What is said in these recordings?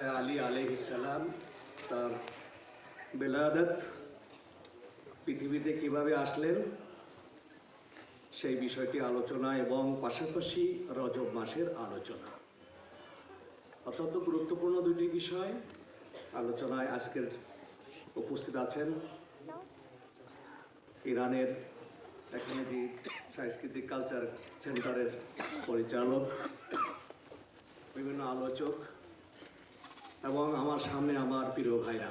আলী আলহিসাল্লাম তার বেলাদত পৃথিবীতে কীভাবে আসলেন সেই বিষয়টি আলোচনা এবং পাশাপাশি রজব মাসের আলোচনা। অত্যন্ত গুরুত্বপূর্ণ দুটি বিষয় আলোচনায় আজকের উপস্থিত আছেন ইরানের এখানে যে সাংস্কৃতিক কালচার সেন্টারের পরিচালক, বিভিন্ন আলোচক এবং আমার সামনে আমার প্রিয় ভাইরা।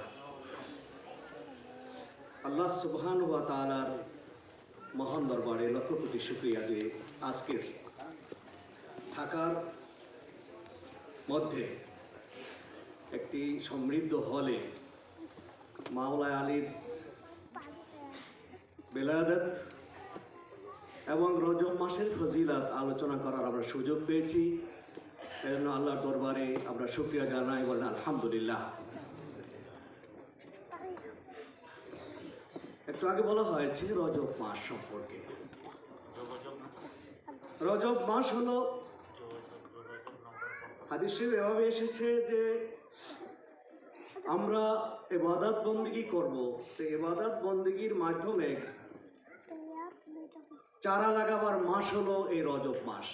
আল্লাহ সুবহান ওয়া তাআলার মহান দরবারে লক্ষ কোটি শুক্রিয়া যে আজকের ঢাকার মধ্যে একটি সমৃদ্ধ হলে মাওলায় আলীর বেলাদত এবং রজব মাসের ফজিলাত আলোচনা করার আমরা সুযোগ পেয়েছি। এই জন্য আল্লাহর দরবারে আমরা শুক্রিয়া জানাই, বলেন আলহামদুলিল্লাহ। একটু আগে বলা হয়েছে রজব মাস সম্পর্কে। রজব মাস হলো হাদিসে এভাবে এসেছে যে আমরা এবাদাত বন্দিগি করব। তো এবাদাত বন্দিগির মাধ্যমে চারা লাগাবার মাস হলো এই রজব মাস।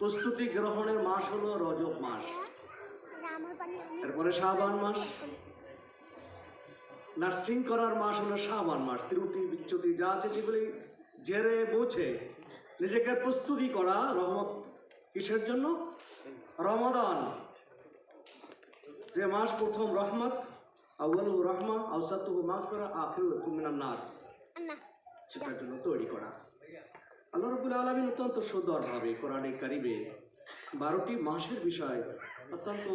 প্রস্তুতি গ্রহণের মাস হলো রজব মাস। এরপরে শাহবান মাস। নার্সিং করার মাস হলো শাহবান মাস। ত্রুটি বিচ্যুতি যা আছে সেগুলি জেরে বোঝে নিজেকে প্রস্তুতি করা রহমত কিসের জন্য? রমাদান। যে মাস প্রথম রহমত আউ্বাল রহমা আউসাতু মাগফিরা আখিরু মিনান নার সেটার জন্য তৈরি করা। আল্লাহ রবুল আলমিন অত্যন্ত সুন্দরভাবে কোরআনে কারিবে বারোটি মাসের বিষয় অত্যন্ত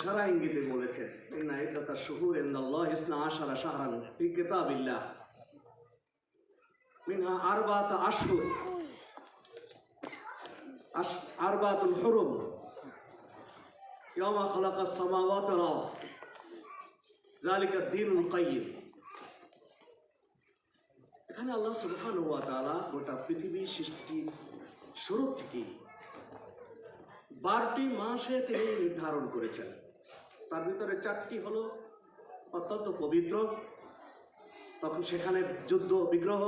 সারা ইঙ্গিতে বলেছেন, ইন্না শুহুর ইন্দাল্লাহ আশারা কিতাবিল্লাহ মিনহা আরবাত ইয়ামা খালাকাস সামাওয়াতি ওয়াল আরদ। যালিকা এখানে আল্লাহ সুবহান ওয়া তাআলা গোটা পৃথিবী সৃষ্টি শুরু থেকে বারোটি মাসে তিনি নির্ধারণ করেছেন। তার ভিতরে চারটি হলো অত্যন্ত পবিত্র, তখন সেখানে যুদ্ধ, বিগ্রহ,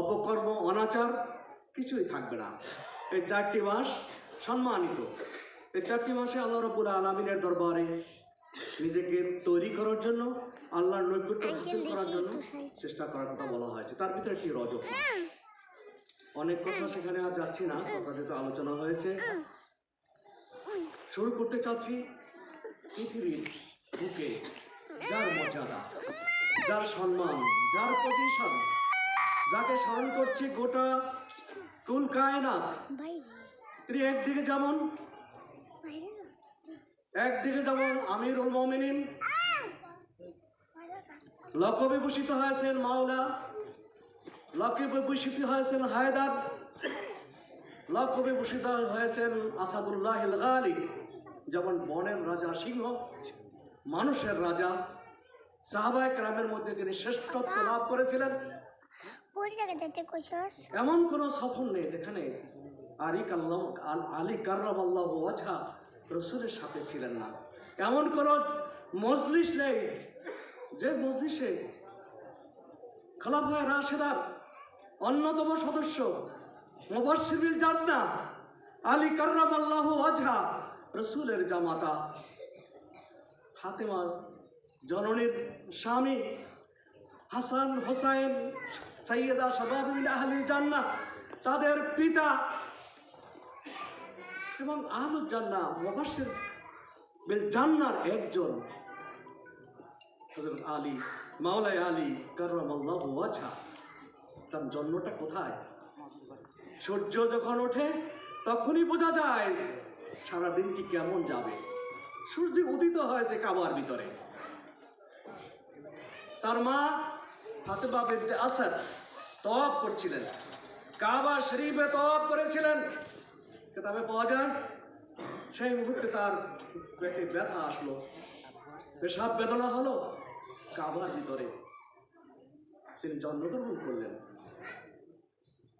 অপকর্ম, অনাচার কিছুই থাকবে না। এই চারটি মাস সম্মানিত। এই চারটি মাসে আল্লাহ রবুল আলমিনের দরবারে নিজেকে তৈরি করার জন্য আল্লাহর নৈকট্য হাসিল করার জন্য চেষ্টা করার কথা বলা হয়েছে। তার ভিতরে একটি মাস। অনেক কথা সেখানে আর যাচ্ছি না কথা যেহেতু আলোচনা হয়েছে। শুরু করতে চাচ্ছি পৃথিবীর বুকে যার মর্যাদা যার সম্মান যার পজিশন যাকে স্মরণ করছি গোটা কুল কায়নাত। তিনি একদিকে যেমন একদিকে যেমন আমিরুল মমিনিন লকবে ভূষিত হয়েছেন মাওলা লকবে ভূষিত হয়েছেন হায়দার লকবে ভূষিত হয়েছেন আসাদুল্লাহ গালি। যেমন বনের রাজা সিংহ মানুষের রাজা সাহাবায় গ্রামের মধ্যে যিনি শ্রেষ্ঠত্ব লাভ করেছিলেন। এমন কোনো সফর নেই যেখানে আলী কাল্লাম আল- কার্রাম আল্লাহ ওয়াজহা রসুলের সাথে ছিলেন না। এমন কোনো মজলিস নেই যে মজলিসে খালাফায় রাশেদার অন্যতম সদস্য মুবাশশিরুল জান্নাহ আলী কার্রাম আল্লাহ ওয়াজহা রসুলের জামাতা। ফাতেমা জননীর স্বামী হাসান হোসাইন সৈয়দা সবাবুল আহলি জান্নাত তাদের পিতা এবং জান্নাহ মুবাশশির বিল জান্নার একজন হযরত আলী মাওলাই আলী কাররামাল্লাহু ওয়াজহা। তার জন্মটা কোথায়? সূর্য যখন ওঠে, তখনই বোঝা যায় সারা দিনটি কেমন যাবে। সূর্য উদিত হয়েছে কাবার ভিতরে। তার মা ফাতেমা বিনতে আসাদ তওয়াব করছিলেন। কাবা শরীফে তওয়াব করেছিলেন। কিতাবে পাওয়া যায়, সেই মুহূর্তে তার পেটে ব্যথা আসলো। পেশাব বেদনা হলো কাবার ভিতরে। তিনি জন্মগ্রহণ করলেন।